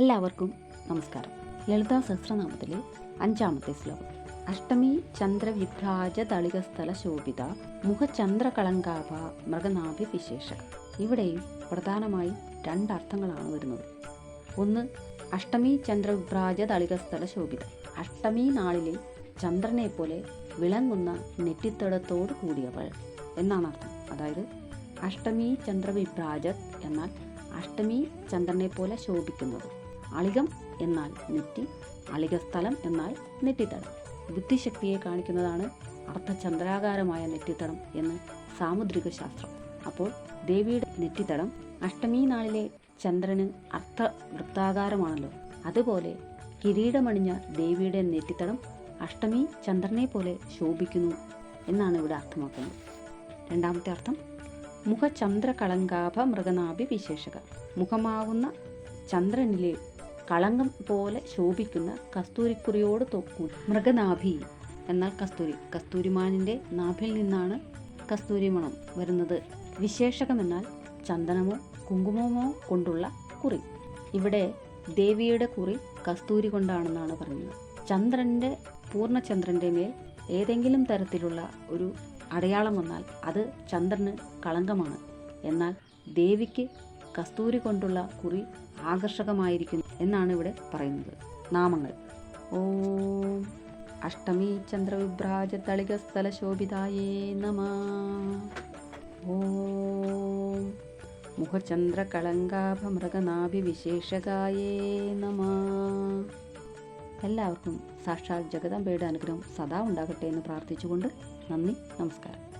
എല്ലാവർക്കും നമസ്കാരം. ലളിതാ സഹസ്രനാമത്തിലെ അഞ്ചാമത്തെ ശ്ലോകം. അഷ്ടമി ചന്ദ്രവിഭ്രാജ ദളികസ്ഥല ശോഭിത മുഖചന്ദ്രകളങ്കാഭ മൃഗനാഭി വിശേഷ ഇവിടെയും പ്രധാനമായി രണ്ടർത്ഥങ്ങളാണ് വരുന്നത്. ഒന്ന് അഷ്ടമി ചന്ദ്രവിഭ്രാജ ദളികസ്ഥല ശോഭിത. അഷ്ടമി നാളിലെ ചന്ദ്രനെ പോലെ വിളങ്ങുന്ന നെറ്റിത്തടത്തോട് കൂടിയവൾ എന്നാണ് അർത്ഥം. അതായത് അഷ്ടമി ചന്ദ്രവിഭ്രാജ എന്നാൽ അഷ്ടമി ചന്ദ്രനെ പോലെ ശോഭിക്കുന്നത് അളികം എന്നാൽ നെറ്റി അളികസ്ഥലം എന്നാൽ നെറ്റിത്തടം. ബുദ്ധിശക്തിയെ കാണിക്കുന്നതാണ് അർത്ഥചന്ദ്രാകാരമായ നെറ്റിത്തടം എന്ന് സാമുദ്രിക ശാസ്ത്രം അപ്പോൾ ദേവിയുടെ നെറ്റിത്തടം അഷ്ടമി നാളിലെ ചന്ദ്രന് അർത്ഥ വൃത്താകാരമാണല്ലോ അതുപോലെ കിരീടമണിഞ്ഞ ദേവിയുടെ നെറ്റിത്തടം അഷ്ടമി ചന്ദ്രനെ പോലെ ശോഭിക്കുന്നു എന്നാണ് ഇവിടെ അർത്ഥമാക്കുന്നത്. രണ്ടാമത്തെ അർത്ഥം മുഖചന്ദ്രകളങ്കാഭ മൃഗനാഭി വിശേഷക. മുഖമാവുന്ന ചന്ദ്രനിലെ കളങ്കം പോലെ ശോഭിക്കുന്ന കസ്തൂരിക്കുറിയോട് തൊക്കൂ. മൃഗനാഭി എന്നാൽ കസ്തൂരി. കസ്തൂരിമാനിന്റെ നാഭിൽ നിന്നാണ് കസ്തൂരി മണം വരുന്നത്. വിശേഷകം എന്നാൽ ചന്ദനമോ കുങ്കുമമോ കൊണ്ടുള്ള കുറി. ഇവിടെ ദേവിയുടെ കുറി കസ്തൂരി കൊണ്ടാണെന്നാണ് പറയുന്നത് ചന്ദ്രന്റെ പൂർണചന്ദ്രന്റെ മേൽ ഏതെങ്കിലും തരത്തിലുള്ള ഒരു അടയാളം വന്നാൽ അത് ചന്ദ്രന് കളങ്കമാണ്. എന്നാൽ ദേവിക്ക് കസ്തൂരി കൊണ്ടുള്ള കുറി ആകർഷകമായിരിക്കുന്നു എന്നാണ് ഇവിടെ പറയുന്നത്. നാമങ്ങൾ. ഓം അഷ്ടമി ചന്ദ്രവിഭ്രാജ തളിക സ്ഥല ശോഭിതായേ നമ. ഓം മുഖചന്ദ്ര വിശേഷകായേ നമ. എല്ലാവർക്കും സാക്ഷാൽ ജഗദംബയുടെ അനുഗ്രഹം സദാ ഉണ്ടാകട്ടെ എന്ന് പ്രാർത്ഥിച്ചുകൊണ്ട് നന്ദി നമസ്കാരം.